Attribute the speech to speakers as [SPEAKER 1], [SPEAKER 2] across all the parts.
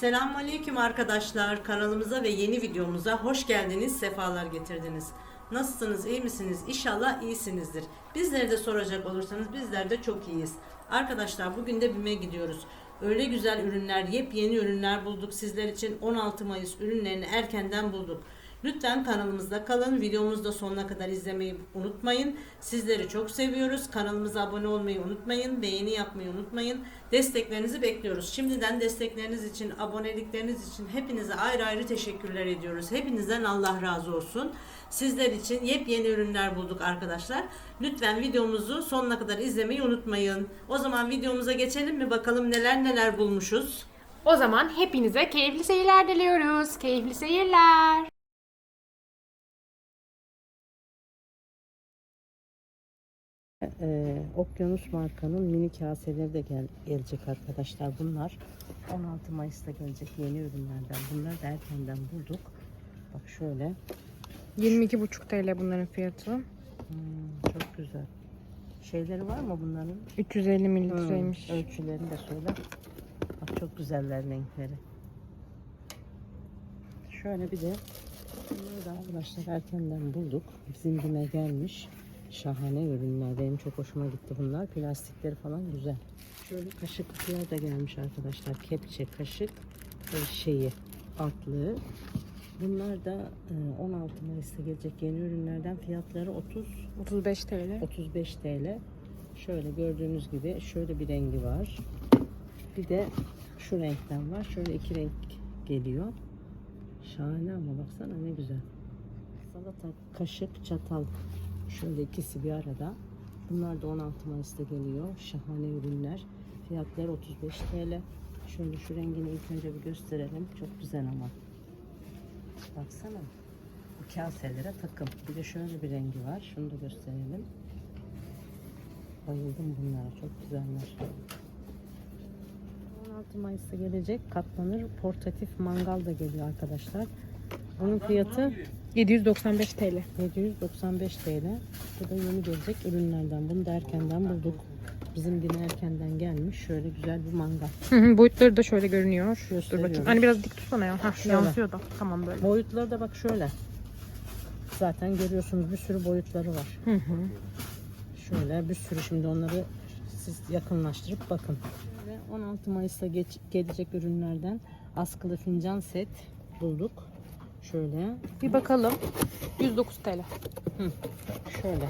[SPEAKER 1] Selamünaleyküm arkadaşlar. Kanalımıza ve yeni videomuza hoş geldiniz, sefalar getirdiniz. Nasılsınız, iyi misiniz? İnşallah iyisinizdir. Bizleri de soracak olursanız bizler de çok iyiyiz. Arkadaşlar bugün de BİM'e gidiyoruz. Öyle güzel ürünler, yepyeni ürünler bulduk sizler için. 16 Mayıs ürünlerini erkenden bulduk. Lütfen kanalımızda kalın. Videomuzu da sonuna kadar izlemeyi unutmayın. Sizleri çok seviyoruz. Kanalımıza abone olmayı unutmayın. Beğeni yapmayı unutmayın. Desteklerinizi bekliyoruz. Şimdiden destekleriniz için, abonelikleriniz için hepinize ayrı ayrı teşekkürler ediyoruz. Hepinizden Allah razı olsun. Sizler için yepyeni ürünler bulduk arkadaşlar. Lütfen videomuzu sonuna kadar izlemeyi unutmayın. O zaman videomuza geçelim mi? Bakalım neler neler bulmuşuz.
[SPEAKER 2] O zaman hepinize keyifli seyirler diliyoruz. Keyifli seyirler.
[SPEAKER 1] Ee, Okyanus markanın mini kaseleri de gel gelecek arkadaşlar. Bunlar 16 Mayıs'ta gelecek yeni ürünlerden. Bunları da erkenden bulduk. Bak şöyle.
[SPEAKER 2] 22,5 TL bunların fiyatı.
[SPEAKER 1] Hmm, çok güzel. Şeyleri var mı bunların?
[SPEAKER 2] 350 mililitreymiş.
[SPEAKER 1] Hmm, ölçülerini de söyle. Bak çok güzeller renkleri. Şöyle bir de bunları da arkadaşlar erkenden bulduk. Bizim güne gelmiş. Şahane ürünler. Benim çok hoşuma gitti bunlar. Plastikleri falan güzel. Şöyle kaşık kutular da gelmiş arkadaşlar. Kepçe, kaşık ve şeyi altlığı. Bunlar da e, 16 Mayıs'ta gelecek yeni ürünlerden fiyatları 30
[SPEAKER 2] 35 TL.
[SPEAKER 1] 35 TL. Şöyle gördüğünüz gibi şöyle bir rengi var. Bir de şu renkten var. Şöyle iki renk geliyor. Şahane ama baksana ne güzel. Salata, kaşık, çatal. Şöyle ikisi bir arada. Bunlar da 16 Mayıs'ta geliyor. Şahane ürünler. Fiyatları 35 TL. Şöyle şu rengini ilk önce bir gösterelim. Çok güzel ama. Baksana. Bu kaselere takım. Bir de şöyle bir rengi var. Şunu da gösterelim. Bayıldım bunlara. Çok güzeller. 16 Mayıs'ta gelecek katlanır portatif mangal da geliyor arkadaşlar. Bunun fiyatı
[SPEAKER 2] 795 TL.
[SPEAKER 1] 795 TL. Bu da yeni gelecek ürünlerden. Bunu da erkenden bulduk. Bizim gün erkenden gelmiş. Şöyle güzel bir mangal.
[SPEAKER 2] Hı hı, Boyutları da şöyle görünüyor. Dur bakayım. Hani biraz dik tutsana ya. Hah,
[SPEAKER 1] Şöyle.
[SPEAKER 2] yansıyor da. Tamam böyle.
[SPEAKER 1] Boyutları da bak şöyle. Zaten görüyorsunuz bir sürü boyutları var.
[SPEAKER 2] Hı hı.
[SPEAKER 1] Şöyle bir sürü şimdi onları siz yakınlaştırıp bakın. Şöyle 16 Mayıs'ta geç- gelecek ürünlerden askılı fincan set bulduk. Şöyle,
[SPEAKER 2] Bir bakalım. 109 TL.
[SPEAKER 1] şöyle.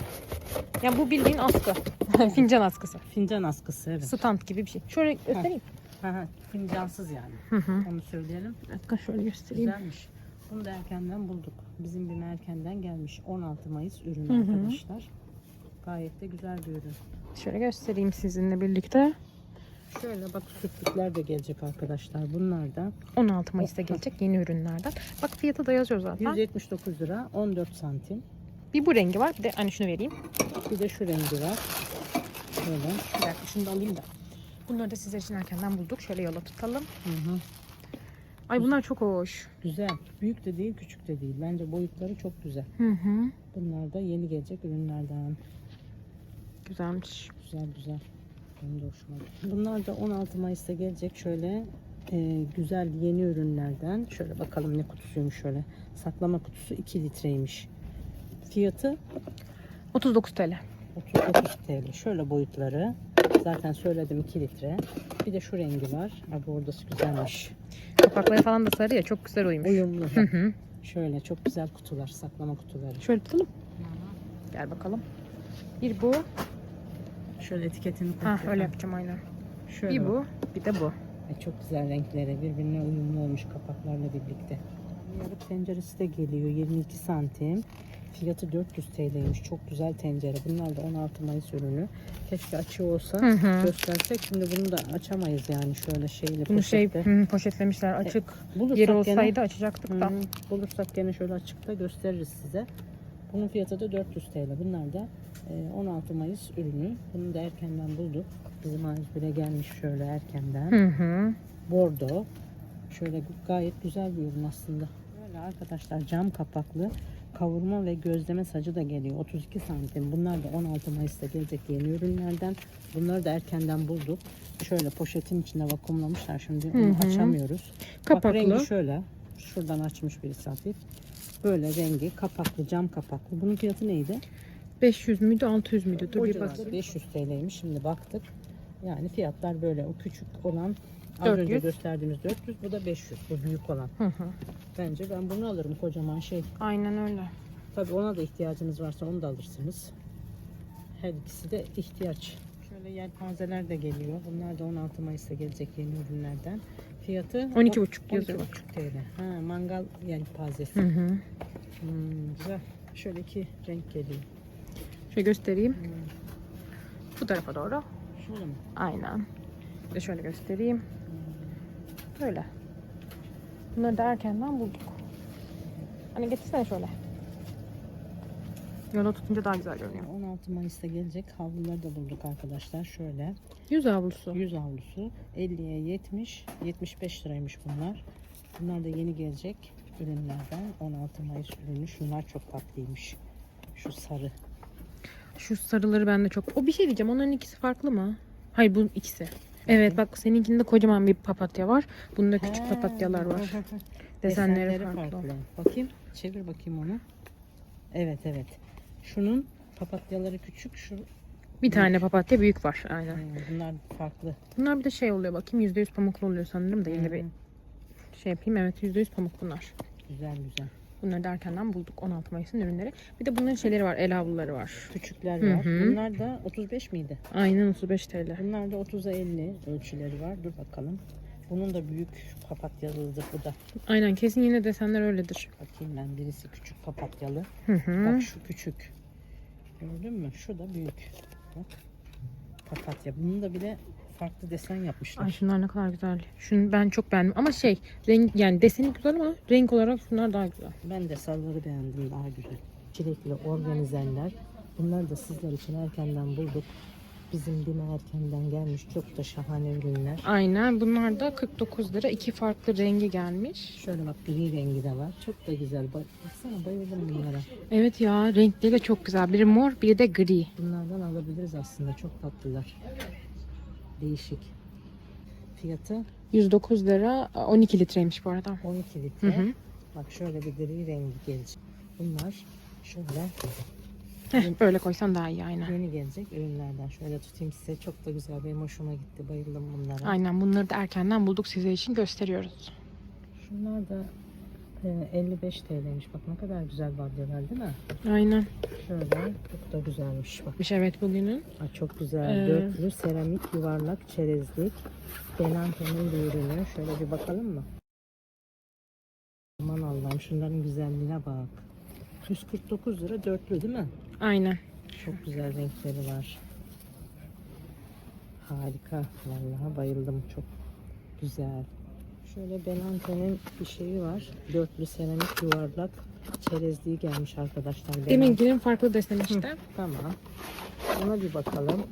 [SPEAKER 2] Ya bu bildiğin askı. Fincan askısı.
[SPEAKER 1] Fincan askısı evet.
[SPEAKER 2] Stand gibi bir şey. Şöyle göstereyim.
[SPEAKER 1] Ha, ha, fincansız yani.
[SPEAKER 2] Hı hı.
[SPEAKER 1] Onu söyleyelim.
[SPEAKER 2] Bir dakika şöyle göstereyim.
[SPEAKER 1] Güzelmiş. Bunu da erkenden bulduk. Bizim bir erkenden gelmiş. 16 Mayıs ürünü
[SPEAKER 2] Hı hı.
[SPEAKER 1] arkadaşlar. Gayet de güzel bir ürün.
[SPEAKER 2] Şöyle göstereyim sizinle birlikte.
[SPEAKER 1] Şöyle bak sütlükler de gelecek arkadaşlar. Bunlar da
[SPEAKER 2] 16 Mayıs'ta gelecek yeni ürünlerden. Bak fiyatı da yazıyor zaten.
[SPEAKER 1] 179 lira 14 santim.
[SPEAKER 2] Bir bu rengi var. Bir de hani şunu vereyim.
[SPEAKER 1] Bir de şu rengi var. Şöyle.
[SPEAKER 2] Bir dakika şunu da alayım da. Bunları da sizler için erkenden bulduk. Şöyle yola tutalım.
[SPEAKER 1] Hı hı.
[SPEAKER 2] Ay bunlar çok hoş.
[SPEAKER 1] Güzel. Büyük de değil, küçük de değil. Bence boyutları çok güzel.
[SPEAKER 2] Hı hı.
[SPEAKER 1] Bunlar da yeni gelecek ürünlerden.
[SPEAKER 2] Güzelmiş.
[SPEAKER 1] Güzel güzel. Benim de hoşuma gitti. Bunlar da 16 Mayıs'ta gelecek şöyle e, güzel yeni ürünlerden. Şöyle bakalım ne kutusuymuş şöyle. Saklama kutusu 2 litreymiş. Fiyatı
[SPEAKER 2] 39 TL.
[SPEAKER 1] 39 TL. Şöyle boyutları. Zaten söyledim 2 litre. Bir de şu rengi var. Abi oradası güzelmiş.
[SPEAKER 2] Kapakları falan da sarı ya çok güzel uymuş.
[SPEAKER 1] Uyumlu.
[SPEAKER 2] Hı hı.
[SPEAKER 1] Şöyle çok güzel kutular. Saklama kutuları.
[SPEAKER 2] Şöyle tutalım. Gel bakalım. Bir bu.
[SPEAKER 1] Şöyle etiketini
[SPEAKER 2] Ha
[SPEAKER 1] koy.
[SPEAKER 2] öyle yapacağım aynen.
[SPEAKER 1] Şöyle
[SPEAKER 2] Bir
[SPEAKER 1] bak.
[SPEAKER 2] bu. Bir de bu.
[SPEAKER 1] Ay, çok güzel renkleri birbirine uyumlu olmuş kapaklarla birlikte. Yarık tenceresi de geliyor 22 santim. Fiyatı 400 TL'ymiş. Çok güzel tencere. Bunlar da 16 Mayıs ürünü. Keşke açığı olsa
[SPEAKER 2] Hı hı.
[SPEAKER 1] göstersek. Şimdi bunu da açamayız yani şöyle şeyle
[SPEAKER 2] Bunu şey
[SPEAKER 1] poşette.
[SPEAKER 2] hı, poşetlemişler açık.
[SPEAKER 1] Bulursak
[SPEAKER 2] Yeri
[SPEAKER 1] gene-
[SPEAKER 2] olsaydı açacaktık da.
[SPEAKER 1] Hı. Bulursak gene şöyle açıkta gösteririz size. Bunun fiyatı da 400 TL. Bunlar da e, 16 Mayıs ürünü. Bunu da erkenden bulduk. Bizim A101'e gelmiş şöyle erkenden.
[SPEAKER 2] Hı hı.
[SPEAKER 1] Bordo. Şöyle gayet güzel bir ürün aslında. Böyle arkadaşlar cam kapaklı kavurma ve gözleme sacı da geliyor. 32 santim. Bunlar da 16 Mayıs'ta gelecek yeni ürünlerden. Bunları da erkenden bulduk. Şöyle poşetin içine vakumlamışlar. Şimdi onu açamıyoruz.
[SPEAKER 2] Kapaklı.
[SPEAKER 1] Bak rengi şöyle. Şuradan açmış birisi hafif. Böyle rengi kapaklı, cam kapaklı. Bunun fiyatı neydi?
[SPEAKER 2] 500 müydü 600 müydü? Dur bir bakayım.
[SPEAKER 1] 500 TL'ymiş. Şimdi baktık. Yani fiyatlar böyle. O küçük olan az önce
[SPEAKER 2] 400.
[SPEAKER 1] gösterdiğimiz 400. Bu da 500. Bu büyük olan.
[SPEAKER 2] Hı hı.
[SPEAKER 1] Bence ben bunu alırım kocaman şey.
[SPEAKER 2] Aynen öyle.
[SPEAKER 1] Tabii ona da ihtiyacınız varsa onu da alırsınız. Her ikisi de ihtiyaç. Şöyle yelpazeler de geliyor. Bunlar da 16 Mayıs'ta gelecek yeni ürünlerden. Fiyatı
[SPEAKER 2] 12,5 yazıyor.
[SPEAKER 1] 12,5 TL. Ha, mangal yelpazesi.
[SPEAKER 2] Hı hı.
[SPEAKER 1] Hmm, güzel. Şöyle iki renk geliyor.
[SPEAKER 2] Şöyle göstereyim.
[SPEAKER 1] Hmm,
[SPEAKER 2] Bu tarafa doğru.
[SPEAKER 1] şöyle mi?
[SPEAKER 2] Aynen. Bir de şöyle göstereyim. Böyle. Bunları da erkenden bulduk. Hani getirsene şöyle. Yola tutunca daha güzel görünüyor.
[SPEAKER 1] 16 Mayıs'ta gelecek havluları da bulduk arkadaşlar. Şöyle
[SPEAKER 2] Yüz havlusu.
[SPEAKER 1] 100 havlusu 50'ye 70 75 liraymış bunlar. Bunlar da yeni gelecek ürünlerden 16 Mayıs ürünü. Şunlar çok tatlıymış. Şu sarı.
[SPEAKER 2] Şu sarıları ben de çok... O bir şey diyeceğim. Onların ikisi farklı mı? Hayır bu ikisi. Evet bak seninkinde kocaman bir papatya var. Bunda küçük
[SPEAKER 1] Ha,
[SPEAKER 2] papatyalar var.
[SPEAKER 1] Desenleri,
[SPEAKER 2] Desenleri farklı.
[SPEAKER 1] farklı. Bakayım çevir bakayım onu. Evet evet. Şunun papatyaları küçük. Şu
[SPEAKER 2] Bir tane papatya büyük var. Aynen.
[SPEAKER 1] Hmm, bunlar farklı.
[SPEAKER 2] Bunlar bir de şey oluyor bakayım %100 pamuklu oluyor sanırım da yine bir şey yapayım. Evet %100 pamuk bunlar.
[SPEAKER 1] Güzel güzel.
[SPEAKER 2] Bunları da erkenden bulduk 16 Mayıs'ın ürünleri. Bir de bunların şeyleri var el havluları var.
[SPEAKER 1] Küçükler
[SPEAKER 2] Hı
[SPEAKER 1] var.
[SPEAKER 2] hı.
[SPEAKER 1] Bunlar da 35 miydi?
[SPEAKER 2] Aynen 35 TL.
[SPEAKER 1] Bunlar da 30'a 50 ölçüleri var. Dur bakalım. Bunun da büyük papatyalıdır bu da.
[SPEAKER 2] Aynen kesin yine desenler öyledir.
[SPEAKER 1] Bakayım ben birisi küçük papatyalı.
[SPEAKER 2] Hı hı.
[SPEAKER 1] Bak şu küçük. Gördün mü? Şu da büyük. Bak. Papatya. Bunun da bile farklı desen yapmışlar.
[SPEAKER 2] Ay şunlar ne kadar güzel. Şunu ben çok beğendim ama şey renk yani deseni güzel ama renk olarak şunlar daha güzel.
[SPEAKER 1] Ben de sarıları beğendim daha güzel. Çilekli organizerler. Bunları da sizler için erkenden bulduk. Bizim Bime erkenden gelmiş. Çok da şahane ürünler.
[SPEAKER 2] Aynen bunlar da 49 lira. iki farklı rengi gelmiş.
[SPEAKER 1] Şöyle bak gri rengi de var. Çok da güzel. Bak, baksana bayıldım bunlara.
[SPEAKER 2] Evet ya renkleri de çok güzel. Biri mor biri de gri.
[SPEAKER 1] Bunlardan alabiliriz aslında. Çok tatlılar. Değişik. Fiyatı
[SPEAKER 2] 109 lira 12 litreymiş bu arada.
[SPEAKER 1] 12
[SPEAKER 2] Hı
[SPEAKER 1] litre.
[SPEAKER 2] hı.
[SPEAKER 1] Bak şöyle bir gri rengi gelecek. Bunlar şöyle
[SPEAKER 2] Heh, böyle koysan daha iyi aynen.
[SPEAKER 1] yeni gelecek ürünlerden. Şöyle tutayım size. Çok da güzel. Benim hoşuma gitti. Bayıldım bunlara.
[SPEAKER 2] Aynen bunları da erkenden bulduk size için gösteriyoruz.
[SPEAKER 1] Şunlar da e, 55 TL'ymiş. Bak ne kadar güzel badyeler değil mi?
[SPEAKER 2] Aynen.
[SPEAKER 1] Şöyle çok da güzelmiş bak.
[SPEAKER 2] Evet bugünün.
[SPEAKER 1] Ay, çok güzel.
[SPEAKER 2] Ee,
[SPEAKER 1] Dörtlü seramik yuvarlak çerezlik. Denante'nin bir ürünü. Şöyle bir bakalım mı? Aman Allah'ım şunların güzelliğine bak. 149 lira dörtlü değil mi?
[SPEAKER 2] Aynen.
[SPEAKER 1] Çok güzel renkleri var. Harika. Vallahi bayıldım. Çok güzel. Şöyle Benante'nin bir şeyi var. Dörtlü seramik yuvarlak çerezliği gelmiş arkadaşlar. Benante.
[SPEAKER 2] Deminkinin farklı deseni işte.
[SPEAKER 1] Tamam. Ona bir bakalım.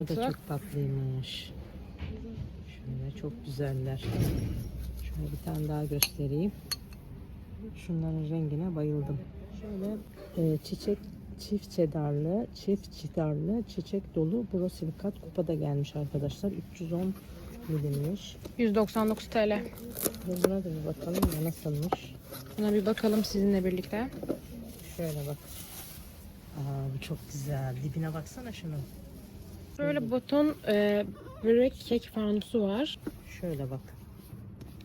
[SPEAKER 1] Bu da çok tatlıymış. Şöyle çok güzeller. Şöyle bir tane daha göstereyim. Şunların rengine bayıldım. Şöyle e, çiçek çift çedarlı, çift çedarlı, çiçek dolu borosilikat kupada gelmiş arkadaşlar. 310 milimmiş.
[SPEAKER 2] 199 TL.
[SPEAKER 1] Ve buna da bir bakalım ya nasılmış.
[SPEAKER 2] Buna bir bakalım sizinle birlikte.
[SPEAKER 1] Şöyle bak. Aa bu çok güzel. Dibine baksana şunun.
[SPEAKER 2] Böyle baton e, börek kek fanusu var.
[SPEAKER 1] Şöyle bak.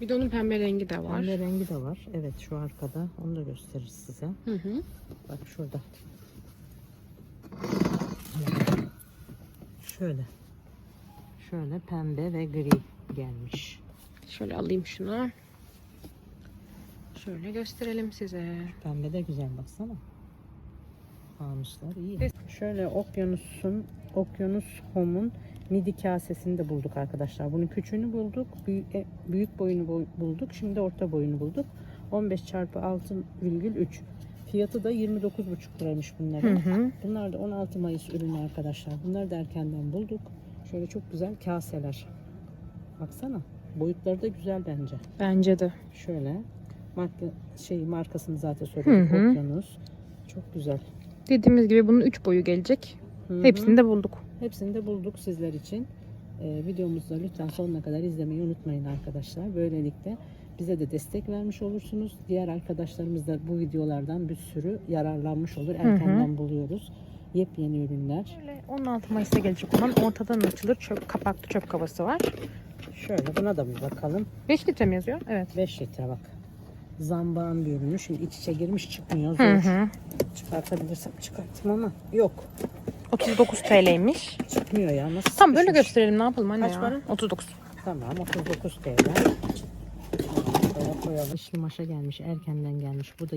[SPEAKER 2] Bir de onun pembe rengi de var.
[SPEAKER 1] Pembe rengi de var. Evet şu arkada. Onu da gösteririz size.
[SPEAKER 2] Hı hı.
[SPEAKER 1] Bak şurada. Şöyle. Şöyle pembe ve gri gelmiş.
[SPEAKER 2] Şöyle alayım şunu. Şöyle gösterelim size.
[SPEAKER 1] Pembe de güzel baksana. Fanuslar iyi. Şöyle Okyanus'un Okyanus Home'un midi kasesini de bulduk arkadaşlar. Bunun küçüğünü bulduk. Büyük, e, büyük boyunu bu- bulduk. Şimdi orta boyunu bulduk. 15 çarpı 6,3. Fiyatı da 29,5 liraymış bunların.
[SPEAKER 2] Hı hı.
[SPEAKER 1] Bunlar da 16 Mayıs ürünü arkadaşlar. Bunları da erkenden bulduk. Şöyle çok güzel kaseler. Baksana. Boyutları da güzel bence.
[SPEAKER 2] Bence de.
[SPEAKER 1] Şöyle Marka, şey markasını zaten söyledik.
[SPEAKER 2] Hı hı.
[SPEAKER 1] Okyanus. Çok güzel.
[SPEAKER 2] Dediğimiz gibi bunun 3 boyu gelecek.
[SPEAKER 1] Hı hı.
[SPEAKER 2] Hepsini de bulduk.
[SPEAKER 1] Hepsini de bulduk sizler için. Ee, videomuzu lütfen sonuna kadar izlemeyi unutmayın arkadaşlar. Böylelikle bize de destek vermiş olursunuz. Diğer arkadaşlarımız da bu videolardan bir sürü yararlanmış olur. Erkenden buluyoruz. Yepyeni ürünler.
[SPEAKER 2] Şöyle 16 Mayıs'ta gelecek olan ortadan açılır çöp, kapaklı çöp kovası var.
[SPEAKER 1] Şöyle buna da bir bakalım.
[SPEAKER 2] 5 litre mi yazıyor? Evet.
[SPEAKER 1] 5 litre bak. Zambağın bir ürünü. Şimdi iç içe girmiş çıkmıyor. Zor.
[SPEAKER 2] Hı hı.
[SPEAKER 1] Çıkartabilirsem çıkartayım ama yok.
[SPEAKER 2] 39 TL'ymiş.
[SPEAKER 1] Çıkmıyor ya. Nasıl
[SPEAKER 2] Tam böyle gösterelim ne yapalım anne
[SPEAKER 1] Kaç
[SPEAKER 2] ya.
[SPEAKER 1] para?
[SPEAKER 2] 39.
[SPEAKER 1] Tamam 39 TL. Böyle koyalım. Şimdi maşa gelmiş. Erkenden gelmiş. Bu da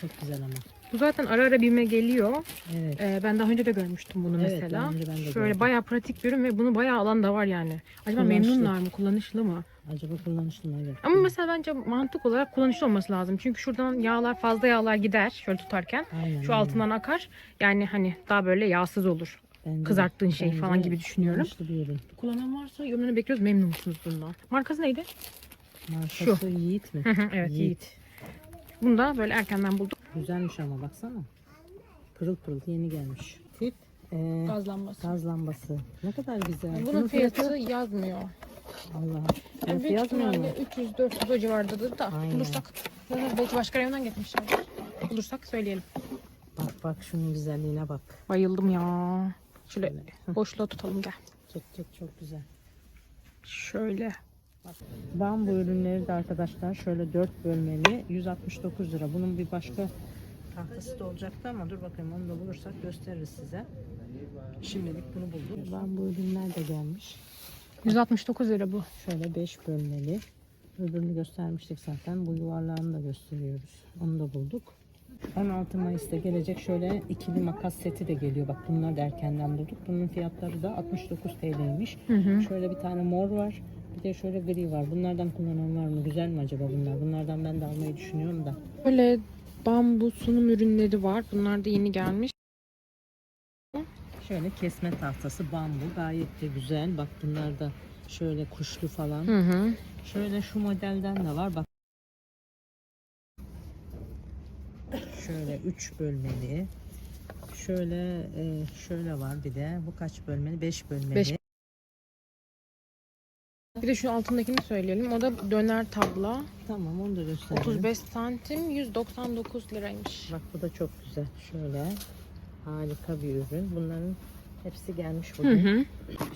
[SPEAKER 1] çok güzel ama.
[SPEAKER 2] Bu zaten ara ara bime geliyor.
[SPEAKER 1] Evet.
[SPEAKER 2] Ee, ben daha önce de görmüştüm bunu
[SPEAKER 1] Evet,
[SPEAKER 2] mesela.
[SPEAKER 1] daha önce ben de
[SPEAKER 2] Şöyle
[SPEAKER 1] gördüm.
[SPEAKER 2] bayağı pratik bir ürün ve bunu bayağı alan da var yani. Acaba
[SPEAKER 1] Kullanışlı.
[SPEAKER 2] memnunlar mı? Kullanışlı mı?
[SPEAKER 1] Acaba kullanışlı mı? Evet.
[SPEAKER 2] Ama mesela bence mantık olarak kullanışlı olması lazım. Çünkü şuradan yağlar fazla yağlar gider şöyle tutarken.
[SPEAKER 1] Aynen,
[SPEAKER 2] Şu
[SPEAKER 1] aynen.
[SPEAKER 2] altından akar. Yani hani daha böyle yağsız olur.
[SPEAKER 1] Bence
[SPEAKER 2] kızarttığın şey
[SPEAKER 1] bence
[SPEAKER 2] falan gibi düşünüyorum.
[SPEAKER 1] kullanışlı bir ürün.
[SPEAKER 2] Kullanan varsa yorumlarını bekliyoruz. Memnun musunuz bundan? Markası neydi?
[SPEAKER 1] Markası Yiğit mi?
[SPEAKER 2] Evet Yiğit. Bunu da böyle erkenden bulduk.
[SPEAKER 1] Güzelmiş ama baksana. Pırıl pırıl yeni gelmiş. Tip e,
[SPEAKER 2] Gaz lambası.
[SPEAKER 1] gaz lambası. Ne kadar güzel.
[SPEAKER 2] Bunun fiyatı yazmıyor.
[SPEAKER 1] Allah.
[SPEAKER 2] Yani
[SPEAKER 1] Fiyat
[SPEAKER 2] büyük
[SPEAKER 1] yazmıyor mu?
[SPEAKER 2] ihtimalle 300-400 o civardadır da
[SPEAKER 1] Aynen.
[SPEAKER 2] bulursak. Belki başka reyondan getirmişlerdir. Bulursak söyleyelim.
[SPEAKER 1] Bak bak şunun güzelliğine bak.
[SPEAKER 2] Bayıldım ya. Şöyle boşluğa tutalım gel.
[SPEAKER 1] Çok çok çok güzel.
[SPEAKER 2] Şöyle.
[SPEAKER 1] Bambu ürünleri de arkadaşlar şöyle 4 bölmeli 169 lira. Bunun bir başka tahtası da olacaktı ama dur bakayım onu da bulursak gösteririz size. Şimdilik bunu bulduk. Bambu ürünler de gelmiş.
[SPEAKER 2] 169 lira bu.
[SPEAKER 1] Şöyle 5 bölmeli. Öbürünü göstermiştik zaten. Bu yuvarlağını da gösteriyoruz. Onu da bulduk. 16 Mayıs'ta gelecek şöyle ikili makas seti de geliyor. Bak bunlar da erkenden bulduk. Bunun fiyatları da 69 TL'ymiş. Şöyle bir tane mor var. Bir de şöyle gri var. Bunlardan kullanan var mı? Güzel mi acaba bunlar? Bunlardan ben de almayı düşünüyorum da.
[SPEAKER 2] Böyle bambu sunum ürünleri var. Bunlar da yeni gelmiş.
[SPEAKER 1] Şöyle kesme tahtası bambu. Gayet de güzel. Bak bunlar da şöyle kuşlu falan.
[SPEAKER 2] Hı hı.
[SPEAKER 1] Şöyle şu modelden de var. Bak. Şöyle 3 bölmeli. Şöyle e, şöyle var bir de. Bu kaç bölmeli? 5 bölmeli.
[SPEAKER 2] Beş. Bir de şu altındakini söyleyelim. O da döner tabla.
[SPEAKER 1] Tamam onu da gösterelim.
[SPEAKER 2] 35 santim 199 liraymış.
[SPEAKER 1] Bak bu da çok güzel. Şöyle harika bir ürün. Bunların hepsi gelmiş
[SPEAKER 2] Hı
[SPEAKER 1] bugün.
[SPEAKER 2] hı.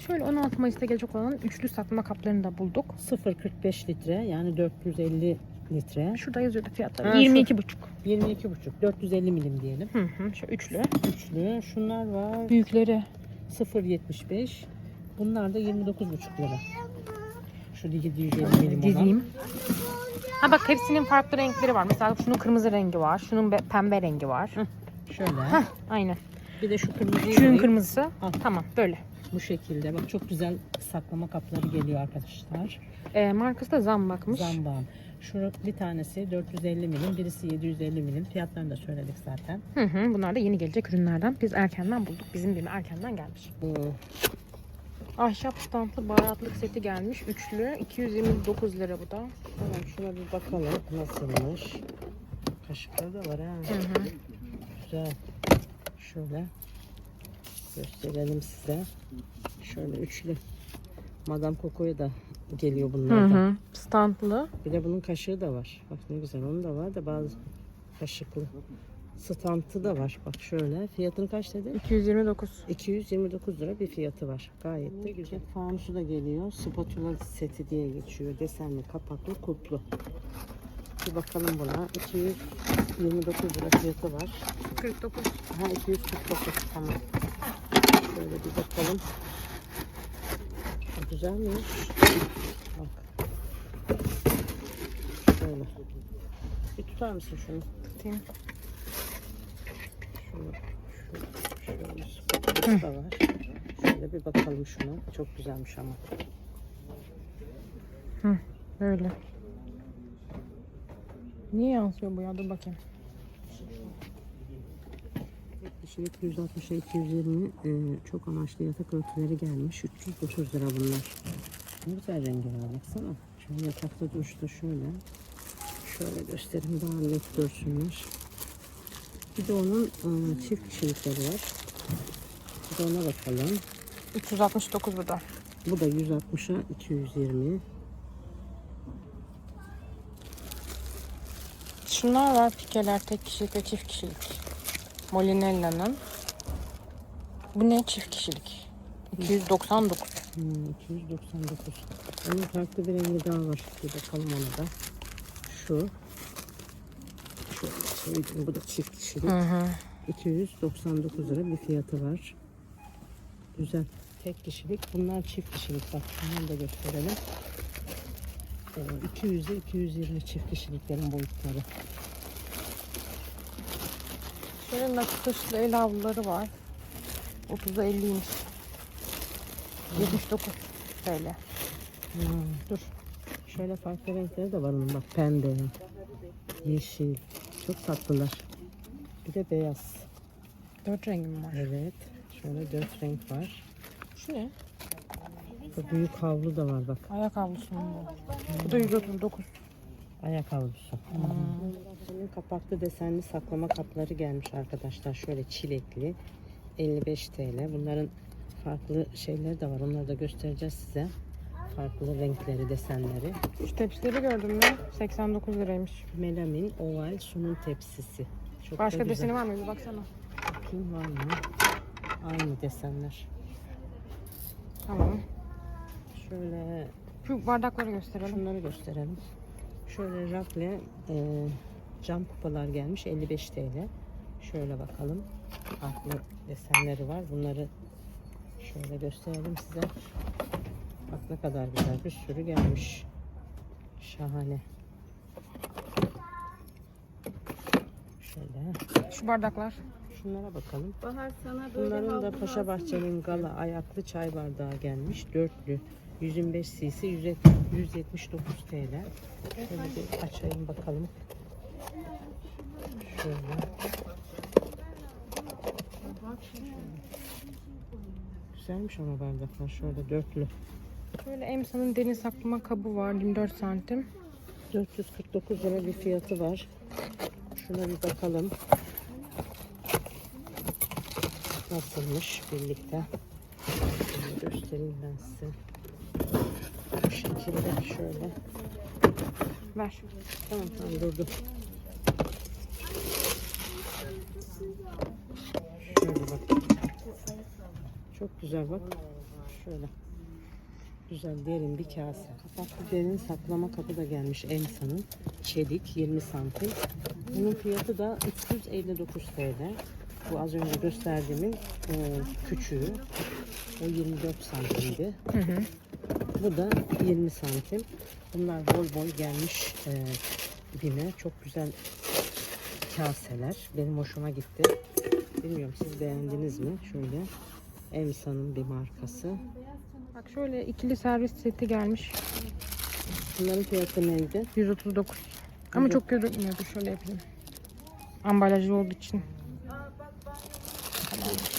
[SPEAKER 2] Şöyle 16 Mayıs'ta gelecek olan üçlü saklama kaplarını da bulduk.
[SPEAKER 1] 0.45 litre yani 450 litre.
[SPEAKER 2] Şurada yazıyordu fiyatları.
[SPEAKER 1] Ha, şu.
[SPEAKER 2] 22,5.
[SPEAKER 1] 22,5 450 milim diyelim.
[SPEAKER 2] Hı hı. Şu üçlü.
[SPEAKER 1] Üçlü. Şunlar var
[SPEAKER 2] Büyükleri.
[SPEAKER 1] 0.75. Bunlar da 29,5 lira. Şu 750 milim olan.
[SPEAKER 2] Dizeyim. Ha bak hepsinin farklı renkleri var. Mesela şunun kırmızı rengi var. Şunun be- pembe rengi var.
[SPEAKER 1] Şöyle.
[SPEAKER 2] Aynen.
[SPEAKER 1] Bir de şu kırmızıyı
[SPEAKER 2] Şunun kırmızısı.
[SPEAKER 1] Al.
[SPEAKER 2] Tamam böyle.
[SPEAKER 1] Bu şekilde. Bak çok güzel saklama kapları geliyor arkadaşlar.
[SPEAKER 2] Ee, markası da Zambak'mış.
[SPEAKER 1] Zambağın. Şu bir tanesi 450 milim, birisi 750 milim. Fiyatlarını da söyledik zaten.
[SPEAKER 2] Hı hı. Bunlar da yeni gelecek ürünlerden. Biz erkenden bulduk. Bizim bir erkenden gelmiş.
[SPEAKER 1] Bu
[SPEAKER 2] Ahşap standlı baharatlık seti gelmiş. Üçlü. 229 lira bu da.
[SPEAKER 1] Tamam şuna bir bakalım nasılmış. Kaşıkları da var ha.
[SPEAKER 2] Hı hı.
[SPEAKER 1] Güzel. Şöyle gösterelim size. Şöyle üçlü. Madame Coco'ya da geliyor
[SPEAKER 2] Hı
[SPEAKER 1] bunlardan.
[SPEAKER 2] hı. Standlı.
[SPEAKER 1] Bir de bunun kaşığı da var. Bak ne güzel onun da var da bazı kaşıklı. Stantı da var. Bak şöyle. Fiyatını kaç dedi?
[SPEAKER 2] 229.
[SPEAKER 1] 229 lira bir fiyatı var. Gayet de güzel. Fanusu da geliyor. Spatula seti diye geçiyor. Desenli, kapaklı, kuplu. Bir bakalım buna. 229 lira fiyatı var.
[SPEAKER 2] 49.
[SPEAKER 1] Ha 249 tamam. Şöyle bir bakalım. Bu güzelmiş. Bak. Şöyle. Bir tutar mısın şunu?
[SPEAKER 2] Tutayım.
[SPEAKER 1] Şunu. Şu, şöyle spatulası da var. Şöyle bir bakalım şuna. Çok güzelmiş ama.
[SPEAKER 2] Böyle. Niye yansıyor bu ya? Dur bakayım.
[SPEAKER 1] kişilik 160'a 220 e, çok amaçlı yatak örtüleri gelmiş. 330 lira bunlar. Ne güzel rengi var baksana. Şöyle yatakta duruşta şöyle. Şöyle göstereyim daha net görsünler. Bir de onun e, çift kişilikleri var. Bir de ona bakalım.
[SPEAKER 2] 369 bu da.
[SPEAKER 1] Bu da 160'a 220.
[SPEAKER 2] Şunlar var pikeler tek kişilik ve çift kişilik. Molinella'nın. Bu ne çift kişilik? 299.
[SPEAKER 1] Hmm, 299. Onun farklı bir rengi daha var. Bir bakalım ona da. Şu. Söyleyeyim. Bu da çift kişilik.
[SPEAKER 2] Hı hı.
[SPEAKER 1] 299 lira bir fiyatı var. Güzel. Tek kişilik. Bunlar çift kişilik. Bak şunları da gösterelim. Ee, 200 ile 220 çift kişiliklerin boyutları.
[SPEAKER 2] Şöyle nakışlı el havluları var. 30'a 50'ymiş. 79 TL.
[SPEAKER 1] Hmm, dur. Şöyle farklı renkleri de var onun bak. Pembe, yeşil. Çok tatlılar. Bir de beyaz.
[SPEAKER 2] 4 rengim var.
[SPEAKER 1] Evet. Şöyle dört renk var.
[SPEAKER 2] Şu ne?
[SPEAKER 1] Bu büyük havlu da var bak.
[SPEAKER 2] Ayak havlusu mu bu? Bu da 139.
[SPEAKER 1] Ayak havlusu. Bunun kapaklı desenli saklama kapları gelmiş arkadaşlar. Şöyle çilekli. 55 TL. Bunların farklı şeyleri de var. Onları da göstereceğiz size. Farklı renkleri, desenleri.
[SPEAKER 2] Şu tepsileri gördün mü? 89 liraymış.
[SPEAKER 1] Melamin oval sunum tepsisi. Çok da
[SPEAKER 2] Başka
[SPEAKER 1] güzel.
[SPEAKER 2] deseni var mı? Bir baksana.
[SPEAKER 1] Bakayım var mı? Aynı desenler.
[SPEAKER 2] Tamam.
[SPEAKER 1] Şöyle
[SPEAKER 2] Şu bardakları gösterelim.
[SPEAKER 1] Şunları gösterelim. Şöyle rakle e, cam kupalar gelmiş 55 TL. Şöyle bakalım. Farklı desenleri var. Bunları şöyle gösterelim size. Bak ne kadar güzel bir sürü gelmiş. Şahane. Şöyle.
[SPEAKER 2] Şu bardaklar.
[SPEAKER 1] Şunlara bakalım.
[SPEAKER 3] Bahar sana böyle
[SPEAKER 1] Bunların da Paşa. Bahçe'nin gala ayaklı çay bardağı gelmiş. Dörtlü. 125 cc 179 TL. Şöyle bir açayım bakalım. Şöyle. Güzelmiş ama bardaklar. Şöyle dörtlü.
[SPEAKER 2] Şöyle Emsa'nın deniz saklama kabı var. 24 santim.
[SPEAKER 1] 449 lira bir fiyatı var. Şuna bir bakalım. Nasılmış birlikte. Şöyle göstereyim ben size. Bu şekilde şöyle.
[SPEAKER 2] Ver.
[SPEAKER 1] Tamam tamam durdu. Şöyle bak. Çok güzel bak. Şöyle. Güzel derin bir kase. Kapaklı derin saklama kapı da gelmiş Emsa'nın. Çelik 20 santim. Bunun fiyatı da 359 TL. Bu az önce gösterdiğimin e, küçüğü. O 24 santimdi.
[SPEAKER 2] Hı hı.
[SPEAKER 1] Bu da 20 santim. Bunlar bol bol gelmiş e, BİM'e. Çok güzel kaseler. Benim hoşuma gitti. Bilmiyorum siz beğendiniz mi? Şöyle Emsa'nın bir markası.
[SPEAKER 2] Bak şöyle ikili servis seti gelmiş.
[SPEAKER 1] Bunların fiyatı neydi?
[SPEAKER 2] 139. Ama
[SPEAKER 1] Evet.
[SPEAKER 2] çok görünmüyordu. Şöyle yapayım. Ambalajlı olduğu için.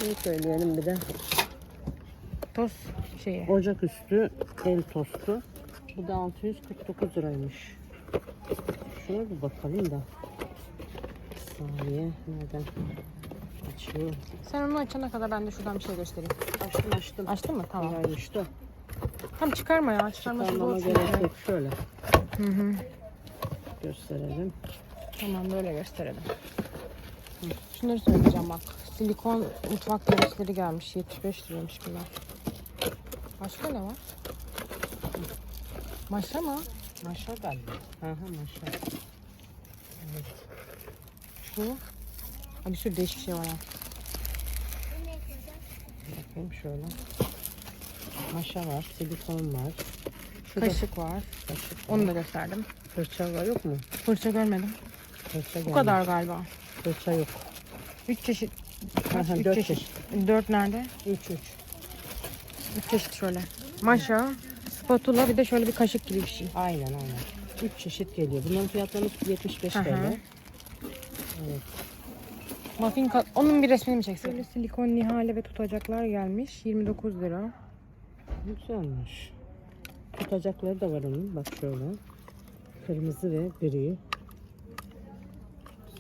[SPEAKER 1] Şunu söyleyelim bir de.
[SPEAKER 2] Toz şeyi.
[SPEAKER 1] Ocaküstü el tostu. Bu da 649 liraymış. Şuna bir bakalım da. Bir saniye. Nereden açıyor?
[SPEAKER 2] Sen onu açana kadar ben de şuradan bir şey göstereyim.
[SPEAKER 1] Açtım açtım.
[SPEAKER 2] Açtın mı? Tamam.
[SPEAKER 1] Kolaymış da.
[SPEAKER 2] Tam çıkarma ya. Çıkarması
[SPEAKER 1] Çıkarmama
[SPEAKER 2] zor
[SPEAKER 1] gerek yok. Şöyle
[SPEAKER 2] Hı hı.
[SPEAKER 1] gösterelim.
[SPEAKER 2] Tamam böyle gösterelim. Şunları söyleyeceğim bak. Silikon mutfak gereçleri gelmiş. 75 liraymış bunlar. Başka ne var? Maşa mı?
[SPEAKER 1] Maşa galiba. Hı hı maşa.
[SPEAKER 2] Şu. Ha, bir sürü değişik şey var ha.
[SPEAKER 1] Bakayım şöyle. Maşa var, silikon var. Şurada
[SPEAKER 2] Kaşık var.
[SPEAKER 1] kaşık var.
[SPEAKER 2] Onu da gösterdim.
[SPEAKER 1] Fırça var yok mu?
[SPEAKER 2] Fırça görmedim.
[SPEAKER 1] Fırça
[SPEAKER 2] Bu
[SPEAKER 1] gelmiş.
[SPEAKER 2] kadar galiba.
[SPEAKER 1] Fırça yok.
[SPEAKER 2] 3 çeşit. Kaç?
[SPEAKER 1] Aha,
[SPEAKER 2] Üç
[SPEAKER 1] dört
[SPEAKER 2] çeşit. 4 nerede?
[SPEAKER 1] 3 3.
[SPEAKER 2] 3 çeşit şöyle. Maşa, spatula bir de şöyle bir kaşık gibi bir şey.
[SPEAKER 1] Aynen aynen. 3 çeşit geliyor. Bunların fiyatları 75
[SPEAKER 2] Aha.
[SPEAKER 1] TL. Evet.
[SPEAKER 2] Muffin kat... Onun bir resmini mi çeksek? Böyle silikon nihale ve tutacaklar gelmiş. 29 lira.
[SPEAKER 1] Güzelmiş. Tutacakları da var onun. Bak şöyle. Kırmızı ve gri.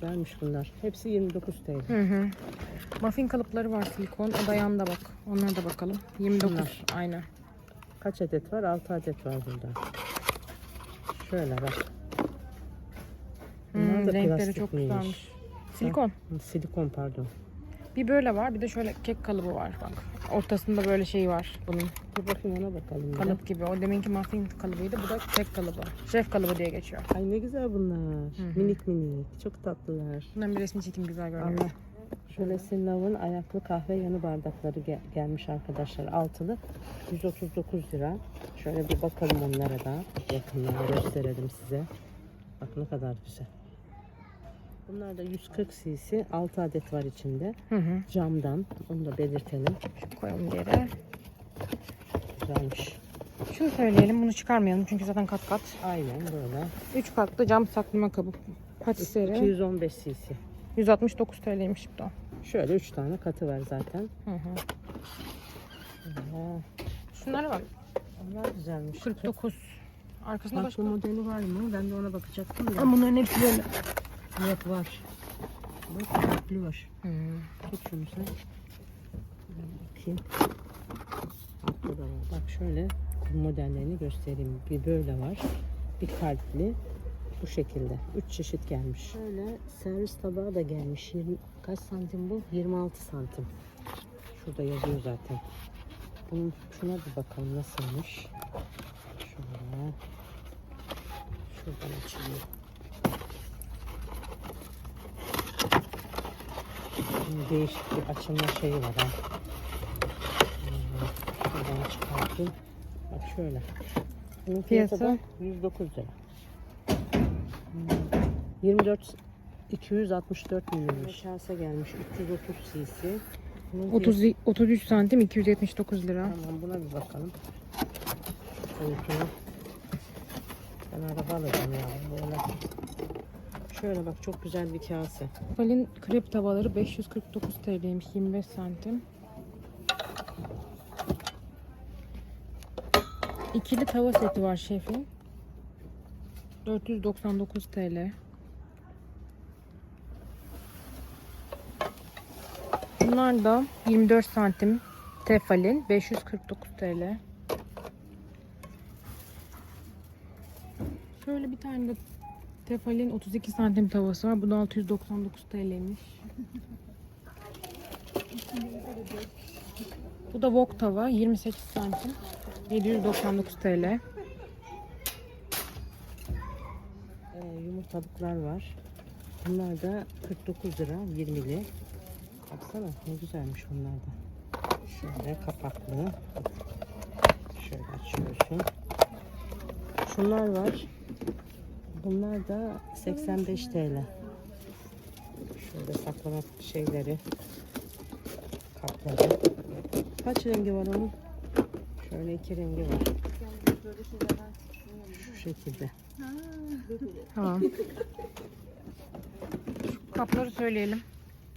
[SPEAKER 1] Güzelmiş bunlar. Hepsi 29 TL.
[SPEAKER 2] Hı hı. Muffin kalıpları var silikon. O da yanda bak. Onlara da bakalım. 29.
[SPEAKER 1] Bunlar.
[SPEAKER 2] Aynen.
[SPEAKER 1] Kaç adet var? 6 adet var burada. Şöyle bak. Bunlar
[SPEAKER 2] Hmm,
[SPEAKER 1] da
[SPEAKER 2] renkleri çok
[SPEAKER 1] miymiş?
[SPEAKER 2] güzelmiş. Silikon.
[SPEAKER 1] Hı, Silikon pardon.
[SPEAKER 2] Bir böyle var. Bir de şöyle kek kalıbı var bak. Ortasında böyle şey var bunun.
[SPEAKER 1] Dur bakayım ona bakalım. de.
[SPEAKER 2] Kalıp gibi. O deminki muffin kalıbıydı. Bu da kek kalıbı. Şef kalıbı diye geçiyor.
[SPEAKER 1] Ay ne güzel bunlar.
[SPEAKER 2] hı.
[SPEAKER 1] Minik minik. Çok tatlılar.
[SPEAKER 2] Bundan bir resmi çekeyim güzel görünüyor.
[SPEAKER 1] Allah. Şöyle Sinlav'ın ayaklı kahve yanı bardakları gel- gelmiş arkadaşlar. Altılı 139 lira. Şöyle bir bakalım onlara da. Yakından gösterelim size. Bak ne kadar güzel. Bunlar da 140 cc. 6 adet var içinde.
[SPEAKER 2] Hı hı.
[SPEAKER 1] Camdan. Onu da belirtelim.
[SPEAKER 2] Şu koyalım yere.
[SPEAKER 1] Güzelmiş.
[SPEAKER 2] Şunu söyleyelim. Bunu çıkarmayalım. Çünkü zaten kat kat.
[SPEAKER 1] Aynen böyle.
[SPEAKER 2] 3 katlı cam saklama kabı. Patisserie.
[SPEAKER 1] 215 cc.
[SPEAKER 2] 169 TL'ymiş bu da.
[SPEAKER 1] Şöyle 3 tane katı var zaten.
[SPEAKER 2] Hı hı.
[SPEAKER 1] Aa,
[SPEAKER 2] Şunlar var.
[SPEAKER 1] onlar güzelmiş.
[SPEAKER 2] 49. Arkasında başka.
[SPEAKER 1] Farklı modeli var mı? Ben de ona bakacaktım da.
[SPEAKER 2] Ama bunların hepsi böyle.
[SPEAKER 1] Yok var. Bak farklı var.
[SPEAKER 2] Hı.
[SPEAKER 1] Tut şunu sen. Ben bakayım. Altta da var. Bak şöyle modellerini göstereyim. Bir böyle var. Bir kalpli. Bu şekilde. Üç çeşit gelmiş. Şöyle servis tabağı da gelmiş. 20, kaç santim bu? 26 santim. Şurada yazıyor zaten. Bunun şuna bir bakalım nasılmış. Şöyle. Şuradan açayım. Şimdi değişik bir açılma şeyi var ha. Hmm, Şuradan çıkartayım. Bak şöyle. Bunun fiyatı,
[SPEAKER 2] Fiyatı?
[SPEAKER 1] da 109 lira. Hmm, 24 264 milimmiş. Kase gelmiş 330 cc. Bunun
[SPEAKER 2] 30, 33 santim 279 lira.
[SPEAKER 1] Tamam buna bir bakalım. Boyutuna. Ben araba alacağım ya. Böyle. Şöyle bak çok güzel bir kase.
[SPEAKER 2] Falin krep tavaları 549 TL'ymiş 25 santim. İkili tava seti var şefin. 499 TL. Bunlar da 24 santim tefalin 549 TL. Şöyle bir tane de tefalin 32 santim tavası var. Bu da 699 TL'ymiş. Bu da wok tava 28 santim 799 TL.
[SPEAKER 1] Ee, yumurtalıklar var. Bunlar da 49 lira 20'li. Baksana ne güzelmiş bunlar da. Şöyle kapaklı. Şöyle açıyorsun. Şunlar var. Bunlar da 85 TL. Şöyle saklama şeyleri. Kapları. Kaç rengi var onun? Şöyle iki rengi var. Şu şekilde.
[SPEAKER 2] Tamam. Şu kapları söyleyelim.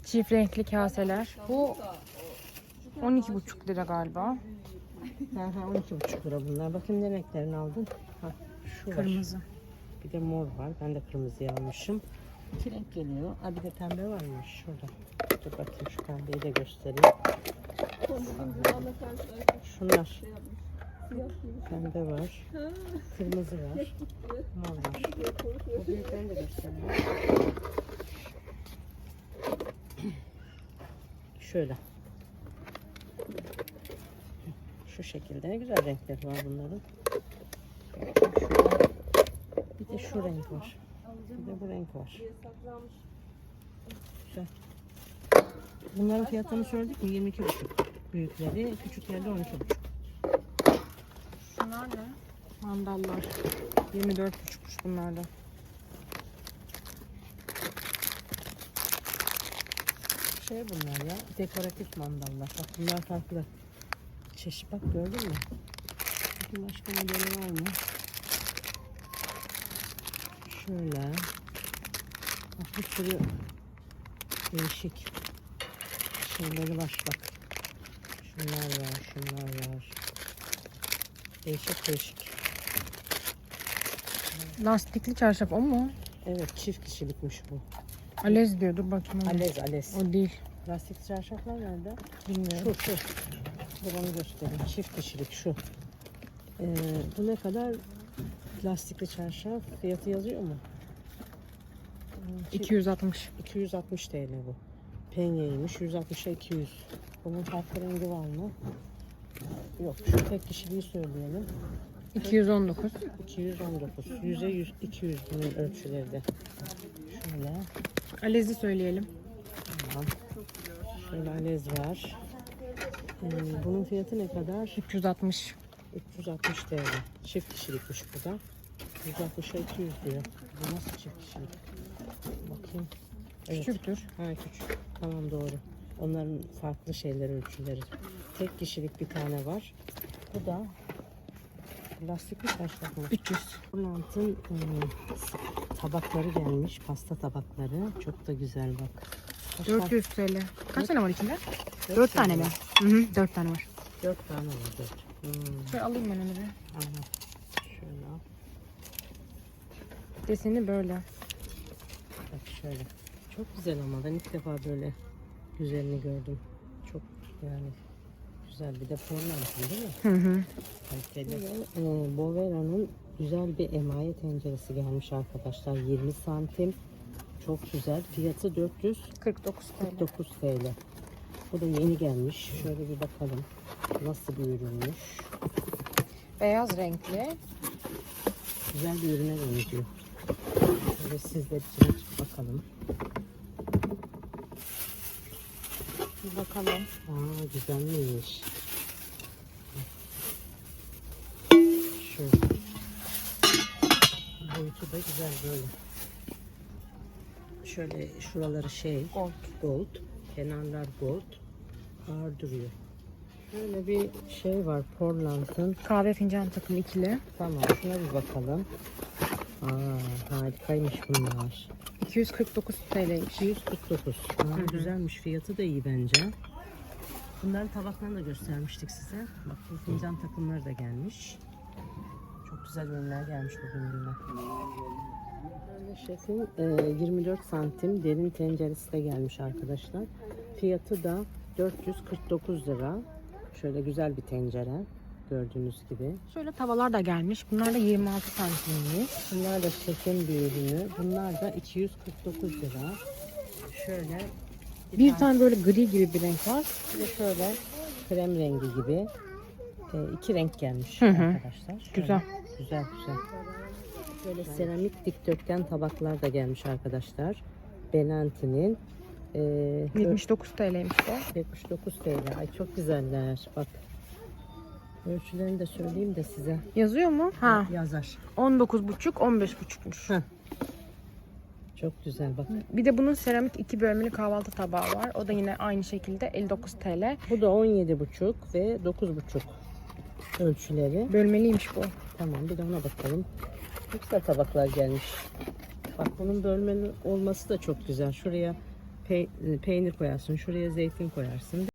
[SPEAKER 2] Çift renkli kaseler. Bu 12,5 lira galiba.
[SPEAKER 1] Ha ha 12,5 lira bunlar. Bakayım ne renklerini aldın? Ha, şu var. Bir de mor var. Ben de kırmızıyı almışım. İki renk geliyor. Ha bir de pembe varmış şurada. Dur bakayım şu pembeyi de göstereyim. Şunlar. Pembe var. Kırmızı var. Mor var. Bu büyüklerini de göstereyim. Şöyle. Şu şekilde. Ne güzel renkleri var bunların. Bir de şu renk var. Bir de bu renk var. Güzel. Bunların fiyatını söyledik mi? 22,5. Büyükleri, küçükleri de 12,5.
[SPEAKER 2] Şunlar ne? Mandallar. 24,5'muş bunlar da.
[SPEAKER 1] Şey bunlar ya, dekoratif mandallar. Bak bunlar farklı. Çeşit bak gördün mü? Bakın başka modeli var mı? Şöyle. Bak bir sürü Değişik. Şeyleri var bak. Şunlar var, şunlar var. Değişik değişik.
[SPEAKER 2] Lastikli çarşaf o mu?
[SPEAKER 1] Evet çift kişilikmiş bu.
[SPEAKER 2] Alez diyor. Dur bakayım.
[SPEAKER 1] Alez alez.
[SPEAKER 2] O değil.
[SPEAKER 1] Lastik çarşaflar nerede?
[SPEAKER 2] Bilmiyorum.
[SPEAKER 1] Şu şu. Dur onu göstereyim. Çift kişilik şu. Ee, bu ne kadar? Lastikli çarşaf. Fiyatı yazıyor mu? Hmm, çift-
[SPEAKER 2] 260.
[SPEAKER 1] 260 TL bu. Penyeymiş. 160'a 200. Bunun farklı rengi var mı? Yok. Şu tek kişiliği söyleyelim.
[SPEAKER 2] 219.
[SPEAKER 1] 219. 100'e 100, 200 bunun ölçüleri de. Şöyle.
[SPEAKER 2] Alez'i söyleyelim.
[SPEAKER 1] Tamam. Şöyle alez var. Ee, bunun fiyatı ne kadar?
[SPEAKER 2] 360.
[SPEAKER 1] 360 TL. Çift kişilikmiş bu da. 160'a 200 diyor. Bu nasıl çift kişilik? Bakayım. Evet.
[SPEAKER 2] Küçüktür.
[SPEAKER 1] Ha küçük. Tamam doğru. Onların farklı şeyler ölçüleri. Tek kişilik bir tane var. Bu da lastikli çarşaf mı?
[SPEAKER 2] 300.
[SPEAKER 1] Pırlantın e, tabakları gelmiş. Pasta tabakları. Çok da güzel bak. Kaç tane-
[SPEAKER 2] 400 TL. Kaç tane var içinde?
[SPEAKER 1] Dört
[SPEAKER 2] 4 tane mi? Hı hı. 4 tane var.
[SPEAKER 1] Dört tane var dört. Hmm,
[SPEAKER 2] Şöyle alayım ben onu bir.
[SPEAKER 1] aha. Şöyle al.
[SPEAKER 2] Deseni böyle.
[SPEAKER 1] Bak şöyle. Çok güzel ama ben ilk defa böyle güzelini gördüm. Çok yani güzel bir de porlantin değil mi?
[SPEAKER 2] Hı hı.
[SPEAKER 1] Ee, Bovera'nın güzel bir emaye tenceresi gelmiş arkadaşlar. 20 santim. Çok güzel. Fiyatı 449
[SPEAKER 2] 49 TL.
[SPEAKER 1] TL. Bu da yeni gelmiş. Şöyle bir bakalım. Nasıl bir ürünmüş.
[SPEAKER 2] Beyaz renkli.
[SPEAKER 1] Güzel bir ürüne benziyor. Şöyle sizler için açıp bakalım.
[SPEAKER 2] Bir bakalım.
[SPEAKER 1] Aa güzelmiş. Şöyle. Boyutu da güzel böyle. Şöyle şuraları şey
[SPEAKER 2] Gold.
[SPEAKER 1] gold, kenarlar gold. Ağır duruyor. Böyle bir şey var Portland'ın.
[SPEAKER 2] Kahve fincan takımı ikili.
[SPEAKER 1] Tamam şuna bir bakalım. Aa harikaymış bunlar.
[SPEAKER 2] 249 TL'ymiş.
[SPEAKER 1] 249. Aa, güzelmiş. Fiyatı da iyi bence. Bunların tabaklarını da göstermiştik size. Bak bu fincan takımları da gelmiş. Çok güzel ürünler gelmiş bugün yine. Şefin e, 24 santim derin tenceresi de gelmiş arkadaşlar. Fiyatı da 449 lira. Şöyle güzel bir tencere. Gördüğünüz gibi.
[SPEAKER 2] Şöyle tavalar da gelmiş. Bunlar da 26 santimlik.
[SPEAKER 1] Bunlar da şefin bir ürünü. Bunlar da 249 lira. Şöyle
[SPEAKER 2] Bir tane böyle gri gibi bir renk var.
[SPEAKER 1] Bir de şöyle krem rengi gibi e, iki renk gelmiş
[SPEAKER 2] Hı hı.
[SPEAKER 1] arkadaşlar. Şöyle.
[SPEAKER 2] Güzel.
[SPEAKER 1] Güzel güzel. Böyle seramik dikdörtgen tabaklar da gelmiş arkadaşlar. Benanti'nin e,
[SPEAKER 2] 79 TL'ymiş bu.
[SPEAKER 1] 79 TL. Ay çok güzeller. Bak. Ölçülerini de söyleyeyim de size.
[SPEAKER 2] Yazıyor mu? Ha.
[SPEAKER 1] Yazar.
[SPEAKER 2] 19,5 15,5'muş.
[SPEAKER 1] Hı. Çok güzel bak.
[SPEAKER 2] Bir de bunun seramik iki bölmeli kahvaltı tabağı var. O da yine aynı şekilde 59 TL.
[SPEAKER 1] Bu da 17,5 ve 9,5 ölçüleri.
[SPEAKER 2] Bölmeliymiş bu.
[SPEAKER 1] Tamam bir de ona bakalım. Çok güzel tabaklar gelmiş. Bak bunun bölmeli olması da çok güzel. Şuraya pe- peynir koyarsın, şuraya zeytin koyarsın.